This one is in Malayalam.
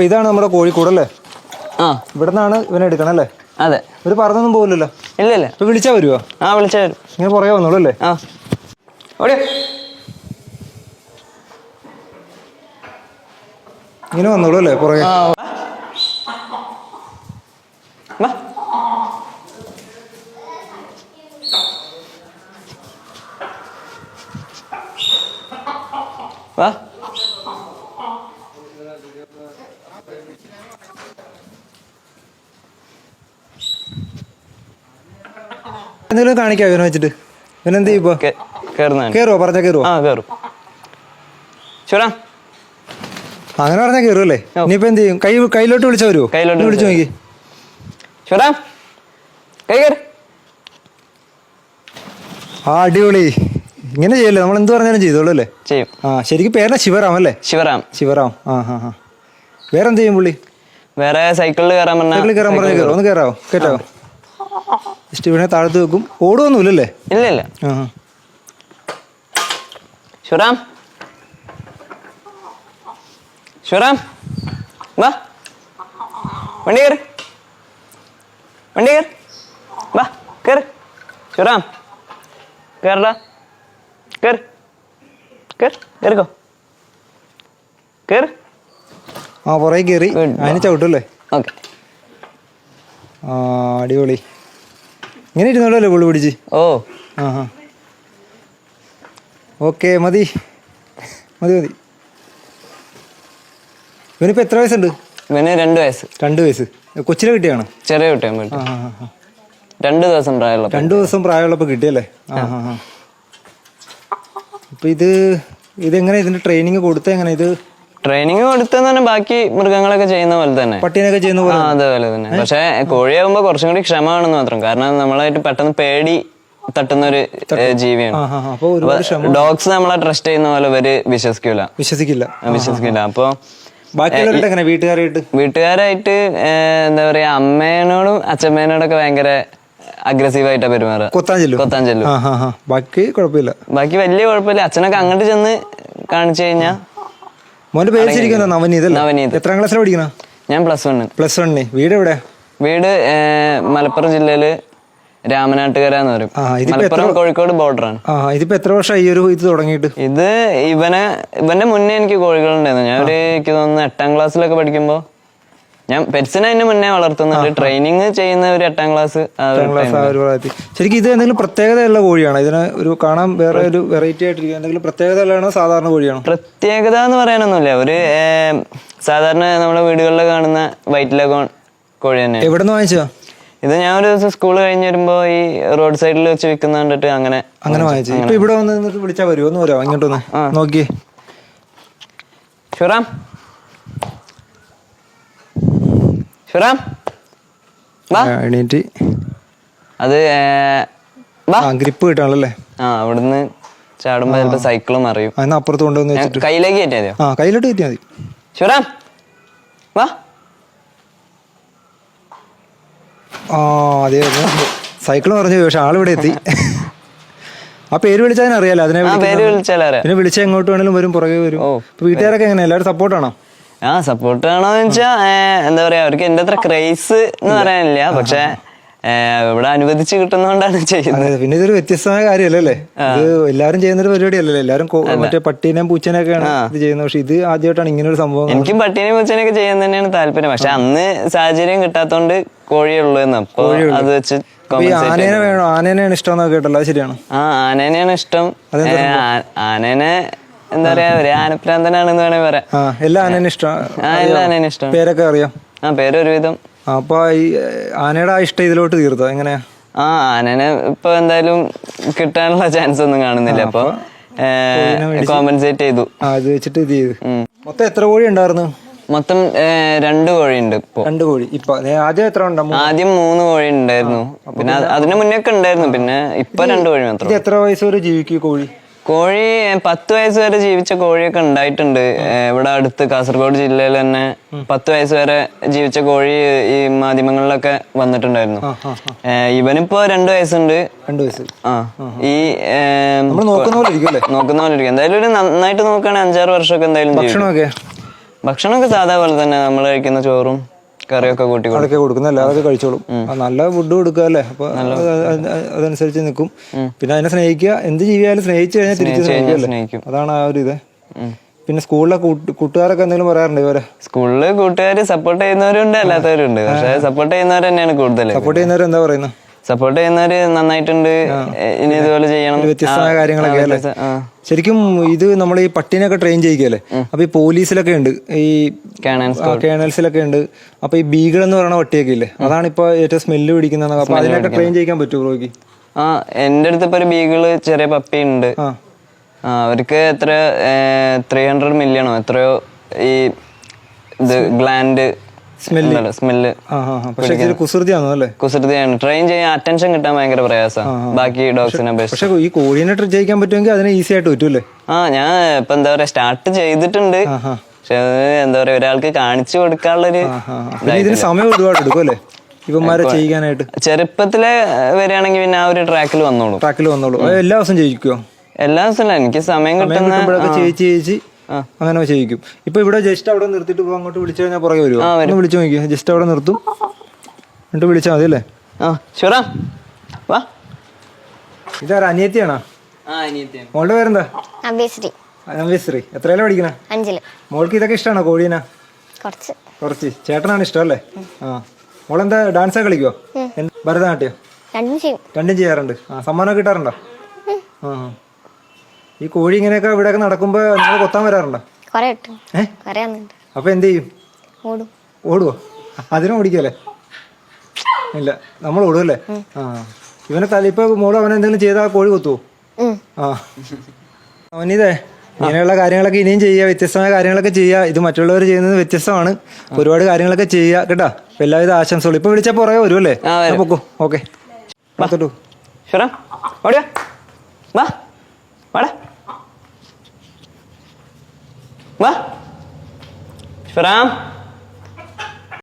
അപ്പൊ ഇതാണ് നമ്മുടെ കോഴിക്കോട് അല്ലേ? ആ. ഇവിടെ നിന്നാണ് ഇവനെ എടുക്കണം അല്ലേ? അതെ. ഇവർ പറഞ്ഞൊന്നും പോകില്ലല്ലോ ഇല്ല ഇല്ല. ഇപ്പൊ വിളിച്ചാ വരുവോ? ആ വിളിച്ചാ വരും. ഇങ്ങനെ പുറകെ വന്നോളൂ അല്ലേ? ആ. ഓടി. ഇങ്ങനെ വന്നോളൂ അല്ലേ പുറകെ? വാ. എന്തെങ്കിലും കാണിക്കാം ഇവനെ വെച്ചിട്ട്? ഇവനെന്ത് ചെയ്യും ചെയ്യുമ്പോ കേറുവോ? പറഞ്ഞാ കേറുവോ? ആ അങ്ങനെ പറഞ്ഞാൽ കയറും അല്ലേ ഇനിയിപ്പോ എന്ത് ചെയ്യും? കൈ കയ്യിലോട്ട് വിളിച്ചാ വരുവോ? കയ്യിലോട്ട് വിളിച്ചു നോക്കി. ആ അടിപൊളി. ഇങ്ങനെ ചെയ്യല്ലേ? നമ്മൾ എന്ത് പറഞ്ഞാലും ചെയ്തോളൂ അല്ലേ? ചെയ്യും. ആ ശരിക്കും പേരെന്നാ ശിവറാം അല്ലേ? ശിവറാം. ശിവറാം. ആ ഹാ ഹാ വേറെ എന്ത് ചെയ്യും പുള്ളി? വേറെ സൈക്കിളിൽ കയറാൻ സൈക്കിളിൽ കയറാൻ പറഞ്ഞാൽ കയറും. ഒന്ന് കയറാവോ കേട്ടോ? ജസ്റ്റ് ഇവനെ താഴത്ത് വെക്കും. ഓടുവൊന്നുമില്ലല്ലേ? ഇല്ല ഇല്ല. ആ ശുറാം. ശിവറാം വാ. വണ്ടി കയറി. വണ്ടി കയറി. വാ കയറി. ശുറാം. കയറടാ. കയറി. കയറി. കയറിക്കോ. കയറി. ആ പുറകെ കയറി. അതിന് ചവിട്ടല്ലേ? ഓക്കെ. ആ അടിപൊളി. ഇങ്ങനെ ഇരുന്നോളൂ അല്ലേ പുള്ളി പിടിച്ച്? ഓ. ആ ഹാ ഓക്കെ മതി. മതി മതി. ഇവനിപ്പോ എത്ര വയസ്സുണ്ട്? ഇവന് രണ്ട് വയസ്സ്. രണ്ട് വയസ്സ്. കൊച്ചിനെ കിട്ടിയാണ് ചെറിയ കുട്ടിയാൻ പറ്റും ആ ഹാ ഹാ രണ്ട് ദിവസം പ്രായമുള്ള രണ്ട് ദിവസം പ്രായമുള്ളപ്പോൾ കിട്ടിയല്ലേ? ആ. ഹാ ഹാ ഇത് ഇതെങ്ങനെ ഇതിന്റെ ട്രെയിനിങ് കൊടുത്ത എങ്ങനെ ഇത് ട്രെയിനിങ് കൊടുത്തെന്ന് പറഞ്ഞാൽ ബാക്കി മൃഗങ്ങളൊക്കെ ചെയ്യുന്ന പോലെ തന്നെ. പട്ടീനൊക്കെ ചെയ്യുന്ന പോലെ അതേപോലെ തന്നെ. പക്ഷെ കോഴിയാകുമ്പോ കുറച്ചും കൂടി ക്ഷമമാണെന്ന് മാത്രം. കാരണം നമ്മളായിട്ട് പെട്ടെന്ന് പേടി തട്ടുന്ന ഒരു ജീവിയാണ്. ഡോഗ്സ് നമ്മളെ ട്രസ്റ്റ് ചെയ്യുന്ന പോലെ ഇവർ വിശ്വസിക്കൂല. വിശ്വസിക്കില്ല. ആ, വിശ്വസിക്കില്ല അപ്പൊ വീട്ടുകാരായിട്ട്? വീട്ടുകാരായിട്ട് എന്താ പറയാ അമ്മേനോടും അച്ഛമ്മേനോടൊക്കെ ഭയങ്കര അഗ്രസീവ് ആയിട്ടാ പെരുമാറുക കൊത്താൻ ചെല്ലും കൊത്താൻ ബാക്കി കുഴപ്പമില്ല. ബാക്കി വലിയ കുഴപ്പമില്ല. അച്ഛനൊക്കെ അങ്ങോട്ട് ചെന്ന് കാണിച്ചു കഴിഞ്ഞാ മോന്റെ പേര് ശരിക്കും നവനീത് നവനീത്. എത്രാം ക്ലാസ്സിലാണ് പഠിക്കണ? ഞാൻ പ്ലസ് വൺ പ്ലസ് വണ്ണി വീട് എവിടെ? വീട് മലപ്പുറം ജില്ലയിൽ രാമനാട്ടുകര എന്ന് പറയും. മലപ്പുറം കോഴിക്കോട് ബോർഡറാണ് ആ ഇതിപ്പോ എത്ര വർഷം ഈ ഒരു ഇത് തുടങ്ങിയിട്ട്? ഇത് ഇവനെ ഇവന്റെ മുന്നേ എനിക്ക് കോഴികളുണ്ടായിരുന്നു. ഞാൻ ഒരു എനിക്ക് തോന്നുന്നു എട്ടാം ക്ലാസ്സിലൊക്കെ പഠിക്കുമ്പോ ഞാൻ പെറ്റ്സിനെ അതിന് മുന്നേ വളർത്തുന്നുണ്ട് ട്രെയിനിങ് ചെയ്യുന്ന ഒരു എട്ടാം ക്ലാസ് ആ ഒരു ക്ലാസ് ആ ഒരു പ്രായത്തിൽ ശരിക്കും ഇത് എന്തെങ്കിലും പ്രത്യേകതയുള്ള കോഴിയാണോ? ഇതിന് ഒരു കാണാൻ വേറെ ഒരു വെറൈറ്റി ആയിട്ട് എന്തെങ്കിലും പ്രത്യേകത സാധാരണ കോഴിയാണോ? പ്രത്യേകത എന്ന് പറയാനൊന്നുമില്ല. ഒരു സാധാരണ നമ്മുടെ വീടുകളിൽ കാണുന്ന വൈറ്റ് ലഗോൺ കോഴി തന്നെ എവിടെ നിന്ന് വാങ്ങിച്ചോ ഇത് ഞാൻ ഒരു ദിവസം സ്കൂൾ കഴിഞ്ഞ് വരുമ്പോ ഈ റോഡ് സൈഡിൽ വെച്ച് വിൽക്കുന്ന കണ്ടിട്ട് അങ്ങനെ അങ്ങനെ വാങ്ങിച്ചു. ഇപ്പൊ ഇവിടെ വന്ന് വിളിച്ചാൽ വരുമോ ഒന്ന് വരാം. ഇങ്ങോട്ടൊന്ന് നോക്കിയേ ഷുറാം. ഷുറാം? എണീറ്റ്. അത് ഗ്രിപ്പ് കിട്ടാണല്ലേ? ആ അവിടുന്ന് ചാടുമ്പോ ചിലപ്പോ സൈക്കിളും അറിയും അതിന് അപ്പുറത്ത് കൊണ്ടുവന്ന് വെച്ചിട്ട്. കയ്യിലേക്ക് മതിയോ? ആ കയ്യിലോട്ട് കയറ്റിയാൽ മതി. ഷുറാം? വാ. ആ അതെ സൈക്കിൾ പറഞ്ഞു പക്ഷെ ആളിവിടെ എത്തി. ആ പേര് വിളിച്ചാൽ അറിയാലോ അതിനെ പിന്നെ വിളിച്ചാൽ എങ്ങോട്ട് വേണേലും വരും പുറകെ വരും. വീട്ടുകാരൊക്കെ എങ്ങനെ എല്ലാവരും സപ്പോർട്ടാണോ ആ സപ്പോർട്ട് ആണോന്ന് വെച്ചാ എന്താ പറയാ അവർക്ക് എന്റെ അത്ര ക്രൈസ് എന്ന് പറയാനില്ല. പക്ഷെ ഇവിടെ അനുവദിച്ച് കിട്ടുന്നോണ്ടാണ് ചെയ്യുന്നത്. പിന്നെ ഇതൊരു വ്യത്യസ്തമായ കാര്യമല്ലേ ഇത് എല്ലാവരും ചെയ്യുന്ന ഒരു പരിപാടിയല്ലല്ലോ? എല്ലാവരും മറ്റേ പട്ടീനെയും പൂച്ചനെയൊക്കെയാണ് ഇത് ചെയ്യുന്നത്. പക്ഷെ ഇത് ആദ്യമായിട്ടാണ് ഇങ്ങനെ ഒരു സംഭവം എനിക്കും പട്ടീനെ പൂച്ചനെയൊക്കെ ചെയ്യാൻ തന്നെയാണ് താല്പര്യം. പക്ഷെ അന്ന് സാഹചര്യം കിട്ടാത്തോണ്ട് കോഴിയുള്ളൂ എന്ന്. അപ്പൊ അത് വെച്ച് ആനേനെ വേണോ? ആനേനെയാണ് ഇഷ്ടം എന്നൊക്കെ കേട്ടല്ലോ. അത് ശരിയാണ്? ആ ആനേനെയാണ് ഇഷ്ടം. ആനേനെ എന്താ പറയാ ഒരു ആനപ്രാന്തനാണെന്ന് വേണേ പറയാം. ആ എല്ലാ ആനേനും ഇഷ്ടം? ആ എല്ലാ ആനേനെ പേരൊക്കെ അറിയാം? ആ പേര് ഒരുവിധം. അപ്പൊ ഈ ആനയുടെ ആ ഇഷ്ടം ഇതിലോട്ട് തീർത്തോ? എങ്ങനെയാ? ആ ആനനെ ഇപ്പൊ എന്തായാലും കിട്ടാനുള്ള ചാൻസ് ഒന്നും കാണുന്നില്ല. അപ്പൊ കോമ്പൻസേറ്റ് ചെയ്തു. ആ ഇത് വെച്ചിട്ട് ഇത് ചെയ്ത്. മൊത്തം എത്ര കോഴി ഉണ്ടായിരുന്നു? മൊത്തം ഏ, കോഴി ഉണ്ട് ഇപ്പൊ. രണ്ട് കോഴി. ഇപ്പൊ ദേ ആദ്യം എത്ര ഉണ്ടാവും ആദ്യം മൂന്ന് കോഴി ഉണ്ടായിരുന്നു. പിന്നെ അത് അതിന് മുന്നേ ഒക്കെ ഉണ്ടായിരുന്നു. പിന്നെ ഇപ്പൊ രണ്ട് കോഴി മാത്രം ഇത് എത്ര വയസ്സ് വരെ ജീവിക്കും ഈ കോഴി? കോഴി പത്ത് വയസ്സ് വരെ ജീവിച്ച കോഴിയൊക്കെ ഉണ്ടായിട്ടുണ്ട്. ഇവിടെ അടുത്ത് കാസർഗോഡ് ജില്ലയിൽ തന്നെ പത്ത് വയസ്സ് വരെ ജീവിച്ച കോഴി ഈ മാധ്യമങ്ങളിലൊക്കെ വന്നിട്ടുണ്ടായിരുന്നു. ഇവനിപ്പോ രണ്ടു വയസ്സുണ്ട്. രണ്ട് വയസ്സ്. ആ ഈ നോക്കുന്ന പോലെ ഇരിക്കും എന്തായാലും ഒരു നന്നായിട്ട് നോക്കുകയാണെങ്കിൽ അഞ്ചാറ് വർഷമൊക്കെ എന്തായാലും ഭക്ഷണമൊക്കെ സാധാ പോലെ തന്നെ നമ്മൾ കഴിക്കുന്ന ചോറും കറിയൊക്കെ കൂട്ടി അതൊക്കെ കൊടുക്കുന്ന എല്ലാവരും കഴിച്ചോളും. നല്ല ഫുഡ് കൊടുക്കുക അല്ലേ? അപ്പൊ അത് അത് അതനുസരിച്ച് നിൽക്കും. പിന്നെ അതിനെ സ്നേഹിക്കുക. എന്ത് ജീവിയാലും സ്നേഹിച്ചു കഴിഞ്ഞാൽ തിരിച്ചു സ്നേഹിക്കും അതാണ് ആ ഒരു ഇത്. പിന്നെ സ്കൂളിലെ കൂട്ട്- കൂട്ടുകാരൊക്കെ എന്തെങ്കിലും പറയാറുണ്ട് ഇവരെ സ്കൂളിൽ കൂട്ടുകാർ സപ്പോർട്ട് ചെയ്യുന്നവരുണ്ട് അല്ലാത്തവരുണ്ട്. പക്ഷെ സപ്പോർട്ട് ചെയ്യുന്നവർ തന്നെയാണ് കൂടുതൽ സപ്പോർട്ട് ചെയ്യുന്നവർ എന്താ പറയുന്നത് സപ്പോർട്ട് ചെയ്യുന്നവര് നന്നായിട്ടുണ്ട്. ഇനി ഇതുപോലെ ചെയ്യണം. വ്യത്യസ്തമായ കാര്യങ്ങളൊക്കെ അല്ലേ? ശരിക്കും ഇത് നമ്മൾ ഈ പട്ടിനെയൊക്കെ ട്രെയിൻ ചെയ്യിക്കല്ലേ അപ്പൊ ഈ പോലീസിലൊക്കെ ഉണ്ട്. ഈ കേണൽസിലൊക്കെ ഉണ്ട്. അപ്പൊ ഈ ബീഗൾ എന്ന് പറയുന്ന പട്ടിയൊക്കെ ഇല്ലേ? അതാണ് ഇപ്പൊ ഏറ്റവും സ്മെല്ല് പിടിക്കുന്നത് അപ്പൊ അതിനൊക്കെ ട്രെയിൻ ചെയ്യിക്കാൻ പറ്റുമോ ബ്രോയ്ക്ക്? ആ എന്റെ അടുത്ത് ഇപ്പൊ ഒരു ബീഗിൾ ചെറിയ പപ്പി ഉണ്ട്. അവർക്ക് എത്ര ത്രീ ഹൺഡ്രഡ് മില്യണോ എത്രയോ ഈ ഇത് ഗ്ലാൻഡ് സ്മെല്ല്. സ്മെല്ല് കുസൃതിയാണ് ട്രെയിൻ ചെയ്യാൻ അറ്റൻഷൻ കിട്ടാൻ ഭയങ്കര പ്രയാസമാണ് ബാക്കി ഡോഗ്സിനെ പക്ഷെ ഈ കോഴിനെ ട്രെ- ചെയ്യിക്കാൻ പറ്റുമെങ്കിൽ അതിനെ ഈസി ആയിട്ട് പറ്റൂലേ ആ ഞാൻ ഇപ്പൊ എന്താ പറയാ സ്റ്റാർട്ട് ചെയ്തിട്ടുണ്ട്. പക്ഷെ എന്താ പറയാ ഒരാൾക്ക് കാണിച്ചു കൊടുക്കാനുള്ളൊരു. ഇതിന് സമയം ഒരുപാട് എടുക്കും അല്ലേ? ഇവന്മാരെ ചെയ്യാനായിട്ട് ചെറുപ്പത്തിലെ വരികയാണെങ്കിൽ പിന്നെ ആ ഒരു ട്രാക്കിൽ വന്നോളൂ. ട്രാക്കിൽ വന്നോളൂ. എല്ലാ ദിവസം ജയിക്കുമോ എല്ലാ ദിവസവും എനിക്ക് സമയം കിട്ടുന്ന അങ്ങനെ ചെയ്യിക്കും. ഇപ്പൊ ഇവിടെ ജസ്റ്റ് അവിടെ നിർത്തിട്ട് ഇപ്പൊ അങ്ങോട്ട് വിളിച്ചു കഴിഞ്ഞാൽ പുറകെ വരുമോ ഒന്ന് വിളിച്ചു നോക്കിയോ ജസ്റ്റ് അവിടെ നിർത്തും. എന്നിട്ട് വിളിച്ചാൽ മതി അല്ലേ? ആ വാ. ഇതാരാ? അനിയത്തിയാണോ? മോളുടെ പേരെന്താ? അംബേശ്രീ അംബേശ്രീ എത്രയല്ലേ പഠിക്കണ? അഞ്ചിൽ. മോൾക്ക് ഇതൊക്കെ ഇഷ്ടമാണോ കോഴീനാ? കുറച്ച്. കുറച്ച്. ചേട്ടനാണ് ഇഷ്ടം അല്ലേ? ആ. മോളെന്താ ഡാൻസ് ഒക്കെ കളിക്കോ ഭരതനാട്യം? രണ്ടും ചെയ്യും. രണ്ടും ചെയ്യാറുണ്ട്. ആ സമ്മാനം കിട്ടാറുണ്ടോ? ആ. ഈ കോഴി ഇങ്ങനെയൊക്കെ ഇവിടെയൊക്കെ നടക്കുമ്പോ നിങ്ങൾ കൊത്താൻ വരാറുണ്ടോ? കുറെ കിട്ടും ഏ? കുറെ വന്നിട്ട് അപ്പൊ എന്ത് ചെയ്യും? ഓടും. ഓടുവോ? അതിനും ഓടിക്കല്ലേ? ഇല്ല നമ്മൾ ഓടുമല്ലേ ആ. ഇവനെ തല ഇപ്പൊ മോൾ അവൻ എന്തെങ്കിലും ചെയ്താൽ കോഴി കൊത്തുവോ. ആ. അവനിതേ ഇങ്ങനെയുള്ള കാര്യങ്ങളൊക്കെ ഇനിയും ചെയ്യുക വ്യത്യസ്തമായ കാര്യങ്ങളൊക്കെ ചെയ്യുക. ഇത് മറ്റുള്ളവർ ചെയ്യുന്നത് വ്യത്യസ്തമാണ്. ഒരുപാട് കാര്യങ്ങളൊക്കെ ചെയ്യുക കേട്ടാ? അപ്പൊ എല്ലാവിധ ആശംസകളും. ഇപ്പൊ വിളിച്ചാൽ പുറകെ വരും ആ, വരും. പൊക്കോ. ഓക്കെ. വാ വാടാ വാ. ഷുറാം